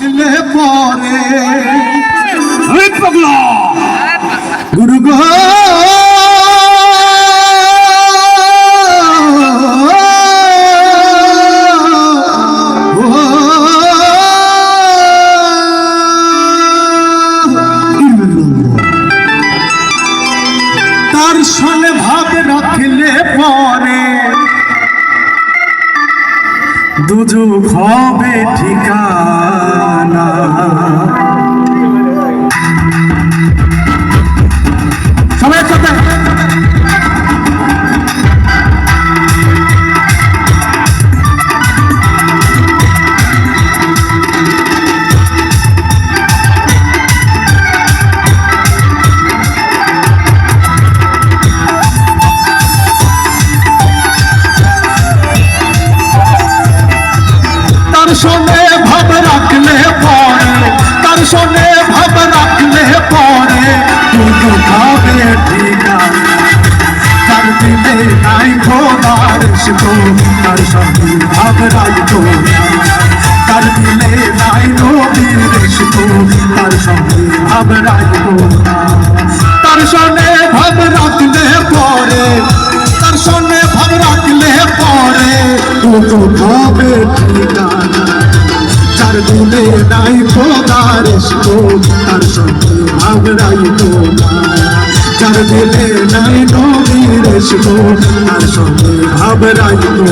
রাখলে পরে গুরু গো। তার ভাব রাখলে পরে। দুযুগ হবে ঠিকানা সনে ভাব রাখলে পরে তার সনে ভাব রাখলে পরে দুটো ভাবে ঠিকানা তার দিলে নাই খোদার শিখো তার সঙ্গে ভাব রাখতো তার দিলে নাই নবীর শিখো তার সঙ্গে ভাব রাখতো তার সনে ভাব রাখলে পরে তার সনে ভাব রাখলে পরে দুটো ভাবে ঠিকানা যার দিলে নাই খোদার তার সঙ্গে ভাব রাখতো যার দিলে নাই নবীর তার সঙ্গে ভাব রাখতো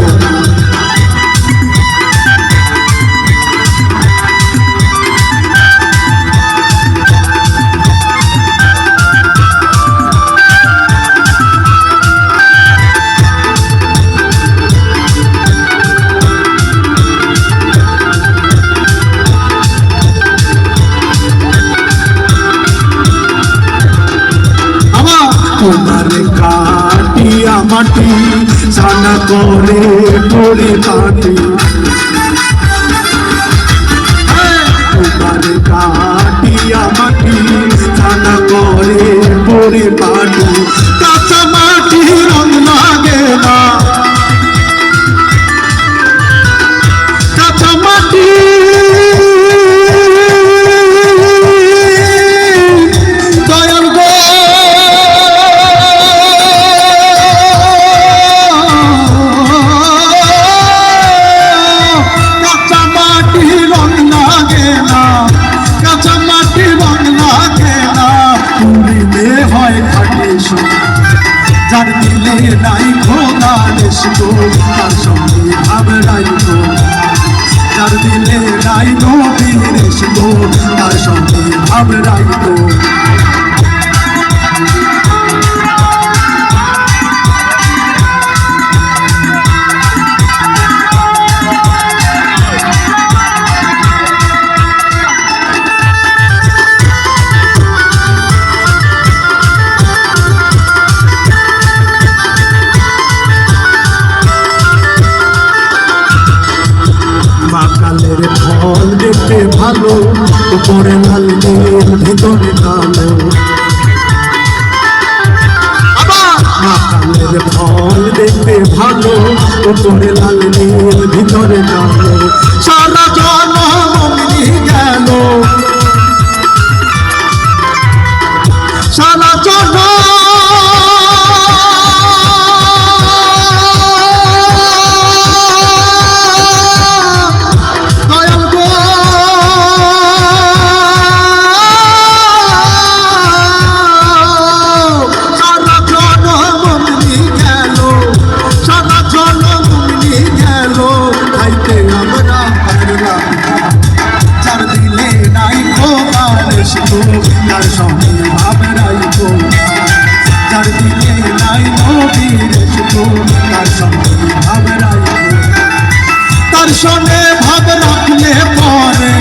মাটি, ছানা করে পড়ে কাটি তোমার কাটিয়া মাটি, ছানা করে পড়ে পাটি কাঁচা মাটি রং লাগে না। কাঁচা মাটি সোনা যার দিলে নাই খোদা দেশগো তার সঙ্গে ভাবরাই তো। যার দিলে নাই নবীর দেশগো তার সঙ্গে ভাবরাই রাইতো বাকালের ফল দেখতে ভালো, উপরে লাল নীল ভিতরে কালো। কালের ফল দেখতে ভালো, উপরে লাল নীল ভিতরে কালো। সারা জনমনি তার সঙ্গে ভাবরাই যার দিকে নাই নবীর ভাব রাখলে পরে